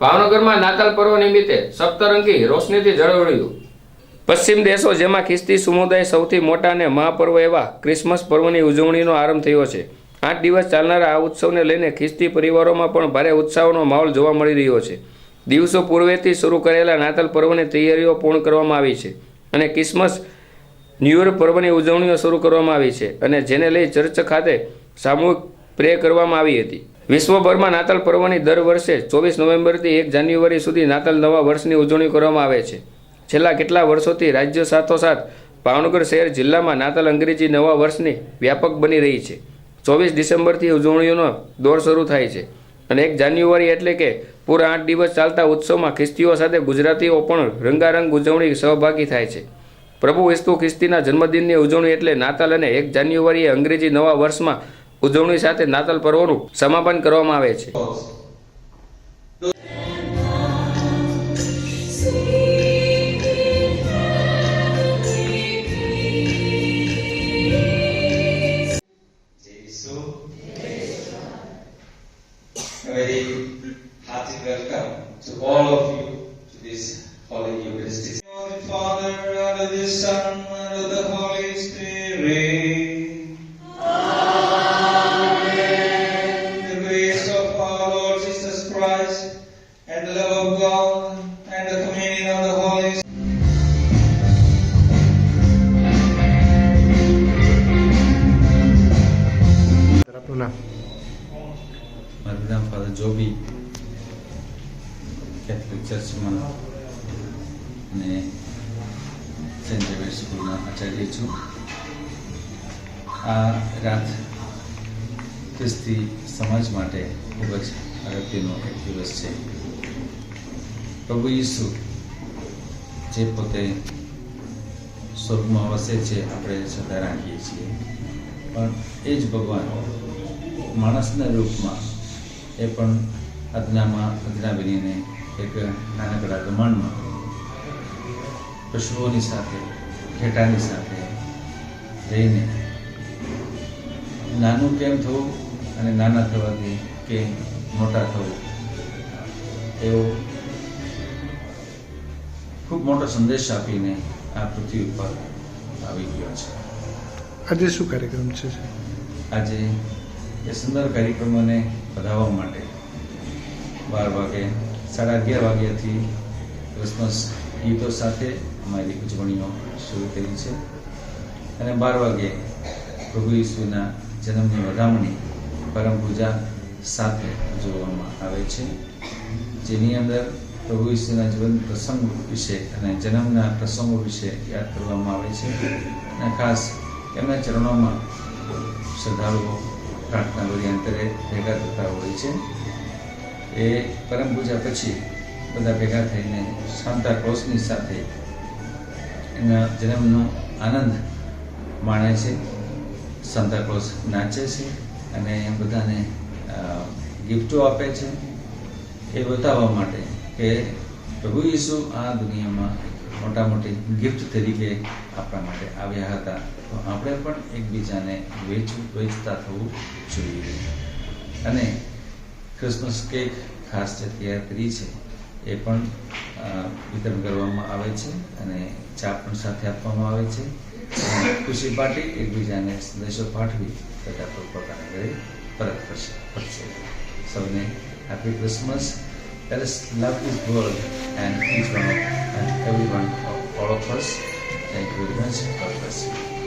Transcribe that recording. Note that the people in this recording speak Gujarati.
ભાવનગરમાં નાતાલ પર્વ નિમિત્તે સપ્તરંગી રોશનીથી જળવળ્યું પશ્ચિમ દેશો જેમાં ખ્રિસ્તી સમુદાય સૌથી મોટા અને મહાપર્વ એવા ક્રિસમસ પર્વની ઉજવણીનો આરંભ થયો છે. આઠ દિવસ ચાલનારા આ ઉત્સવને લઈને ખ્રિસ્તી પરિવારોમાં પણ ભારે ઉત્સાહનો માહોલ જોવા મળી રહ્યો છે. દિવસો પૂર્વેથી શરૂ કરેલા નાતાલ પર્વની તૈયારીઓ પૂર્ણ કરવામાં આવી છે અને ક્રિસમસ ન્યૂ યર પર્વની ઉજવણીઓ શરૂ કરવામાં આવી છે અને જેને લઈ ચર્ચ ખાતે સામૂહિક પ્રે કરવામાં આવી હતી. વિશ્વભરમાં નાતાલ પર્વની દર વર્ષે ચોવીસ નવેમ્બરથી એક જાન્યુઆરી સુધી નાતાલ નવા વર્ષની ઉજવણી કરવામાં આવે છે. છેલ્લા કેટલા વર્ષોથી રાજ્ય સાથોસાથ ભાવનગર શહેર જિલ્લામાં નાતાલ અંગ્રેજી નવા વર્ષની વ્યાપક બની રહી છે. ચોવીસ ડિસેમ્બરથી ઉજવણીઓનો દોર શરૂ થાય છે અને એક જાન્યુઆરી એટલે કે પૂરા આઠ દિવસ ચાલતા ઉત્સવમાં ખ્રિસ્તીઓ સાથે ગુજરાતીઓ પણ રંગારંગ ઉજવણી સહભાગી થાય છે. પ્રભુ ઈસ્તુ ખ્રિસ્તીના જન્મદિનની ઉજવણી એટલે નાતાલ અને એક જાન્યુઆરીએ અંગ્રેજી નવા વર્ષમાં ઉજવણી સાથે નાતાલ પર્વનું સમાપન કરવામાં આવે છે Father, and of the Son, નામ મારું જોબી કેથલિક ચર્ચમાં અને સેન્ટ ઝેવિયર સ્કૂલના આચાર્ય છું. આ રાત ખ્રિસ્તી સમાજ માટે ખૂબ જ અગત્યનો એક દિવસ છે. પ્રભુ ઈસુ જે પોતે સ્વર્ગમાં વસે છે, આપણે છતાં રાખીએ છીએ. પણ એ જ ભગવાન માણસના રૂપમાં એ પણ અજ્ઞામાં અજ્ઞા બનીને એક નાનકડા દમણમાં પશુઓની સાથે ઘેટાની સાથે રહીને નાનું કેમ થવું અને નાના થવાથી કેમ મોટા થવું એવો ખૂબ મોટો સંદેશ આપીને આ પૃથ્વી ઉપર આવી ગયો છે. આજે શું કાર્યક્રમ છે આજે એ સુંદર કાર્યક્રમોને વધાવવા માટે બાર વાગે, સાડા અગિયાર વાગ્યાથી ક્રિસમસ ગીતો સાથે અમારી ઉજવણીઓ શરૂ કરી છે. અને બાર વાગે પ્રભુ ઈસુના જન્મની વધામણી, પરમ પૂજા સાથે ઉજવવામાં આવે છે. જેની અંદર પ્રભુ ઈસુના જીવન પ્રસંગ વિશે અને જન્મના પ્રસંગો વિશે યાદ કરવામાં આવે છે. અને ખાસ એમના ચરણોમાં શ્રદ્ધાળુઓ પ્રાર્થના વળી અંતરે ભેગા થતા હોય છે. એ પરમ પૂજા પછી બધા ભેગા થઈને સાંતા ક્લોઝની સાથે એના જન્મનો આનંદ માણે છે. સાંતા ક્લોઝ નાચે છે અને બધાને ગિફ્ટો આપે છે. એ બતાવવા માટે કે પ્રભુ ઈસુ આ દુનિયામાં મોટા મોટી ગિફ્ટ તરીકે આપણા માટે આવ્યા હતા. તો આપણે પણ એકબીજાને વેચવું વેચતા થવું જોઈએ. અને ક્રિસમસ કેક ખાસ જે તૈયાર કરી છે, એ પણ વિતરણ કરવામાં આવે છે અને ચા પણ સાથે આપવામાં આવે છે. ખુશી પાર્ટી એકબીજાને સંદેશો પાઠવી તથા પોતાના ઘરે પરત કરશે સૌને happy Christmas Let us love this world and each one of, and everyone, all of us. Thank you very much. God bless you.